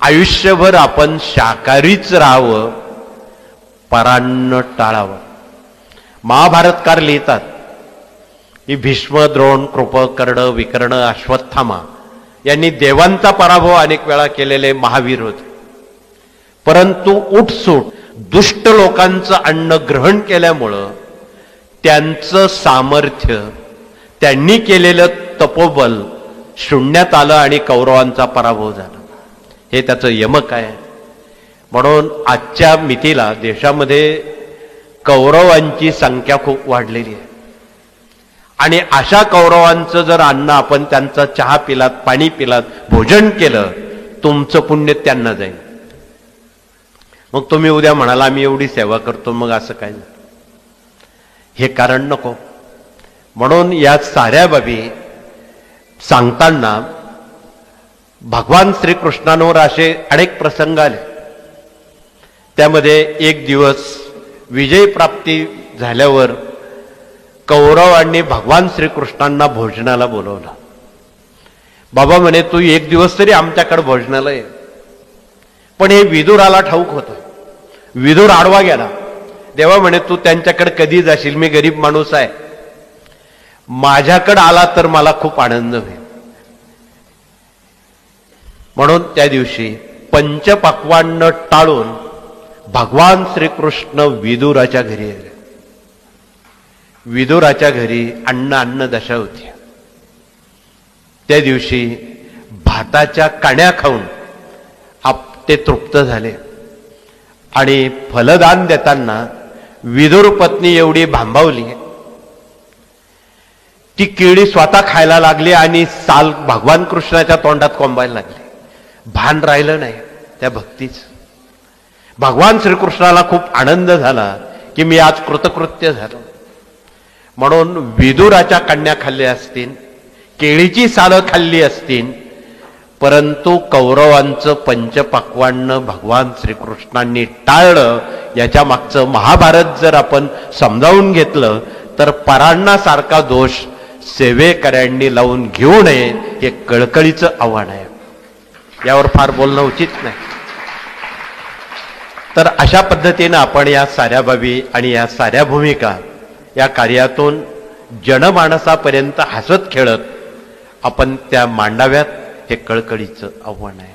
आयुष्यभर आपण शाकाहारीच राहावं परान्न टाळावं. महाभारतकार लिहितात की भीष्म द्रोण कृप कर्ण विकर्ण अश्वत्थामा यांनी देवांचा पराभव अनेक वेळा केलेले महावीर होते. परंतु उठसूट दुष्ट लोकांचं अन्न ग्रहण केल्यामुळं त्यांचं सामर्थ्य त्यांनी केलेलं तपोबल शून्यात आलं आणि कौरवांचा पराभव झाला. हे त्याचं यमक आहे. म्हणून आजच्या मितीला देशामध्ये कौरवांची संख्या खूप वाढलेली आहे. आणि अशा कौरवांचं जर अन्न आपण त्यांचा चहा पिलात पाणी पिलात भोजन केलं तुमचं पुण्य त्यांना जाईल. मग तुम्ही उद्या म्हणाला आम्ही एवढी सेवा करतो मग असं काय हे कारण नको. म्हणून या साऱ्या बाबी सांगताना भगवान श्रीकृष्णांवर असे अनेक प्रसंग आले. त्यामध्ये एक दिवस विजय प्राप्ती झाल्यावर कौरवांनी भगवान श्रीकृष्णांना भोजनाला बोलवलं. बाबा म्हणे तू एक दिवस तरी आमच्याकडे भोजनाला ये. पण हे विदुराला ठाऊक होतं. विदुर आडवा गेला. देवा म्हणे तू त्यांच्याकडे कधी जाशील? मी गरीब माणूस आहे. माझ्याकडे आला तर मला खूप आनंद होईल. म्हणून त्या दिवशी पंचपक्वान्न टाळून भगवान श्रीकृष्ण विदुराच्या घरी आले. विदुराच्या घरी अन्न अन्न दशा होती. त्या दिवशी भाताच्या कण्या खाऊन आप ते तृप्त झाले. आणि फलदान देताना विदुर पत्नी एवढी भांबावली. ती केळी स्वतः खायला लागली आणि साल भगवान कृष्णाच्या तोंडात कोंबायला लागली. भान राहिलं नाही त्या भक्तीच. भगवान श्रीकृष्णाला खूप आनंद झाला की मी आज कृतकृत्य झालो. म्हणून विदुराच्या कन्या खाल्ल्या असतील केळीची सालं खाल्ली असतील परंतु कौरवांचं पंचपक्वान्न भगवान श्रीकृष्णांनी टाळलं याच्या मागचं महाभारत जर आपण समजावून घेतलं तर परांणासारखा दोष सेवेकऱ्यांनी लावून घेऊ नये हे कळकळीचं आव्हान आहे. यावर फार बोलणं उचित नाही. तर अशा पद्धतीनं आपण या साऱ्या बाबी आणि या साऱ्या भूमिका या कार्यातून जनमानसापर्यंत हसत खेळत आपण त्या मांडाव्यात हे कळकळीचं आव्हान आहे.